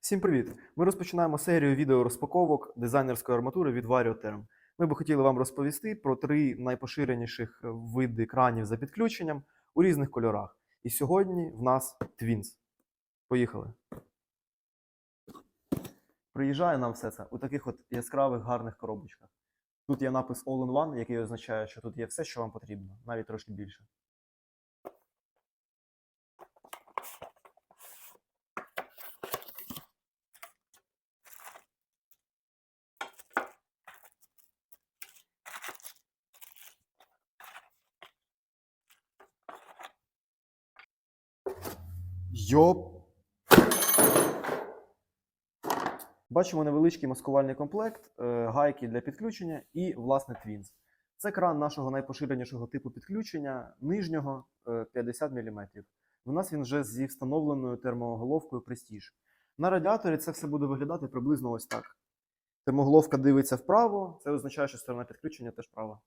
Всім привіт! Ми розпочинаємо серію відео розпаковок дизайнерської арматури від Variotherm. Ми би хотіли вам розповісти про три найпоширеніших види кранів за підключенням у різних кольорах. І сьогодні в нас Twins. Поїхали. Приїжджає нам все це у таких от яскравих гарних коробочках. Тут є напис All in One, який означає, що тут є все, що вам потрібно, навіть трошки більше. Йоп. Бачимо невеличкий маскувальний комплект, е, гайки для підключення і, власне, Twins. Це кран нашого найпоширенішого типу підключення, нижнього е, 50 мм. У нас він вже зі встановленою термоголовкою Prestige. На радіаторі це все буде виглядати приблизно ось так. Термоголовка дивиться вправо, це означає, що сторона підключення теж права.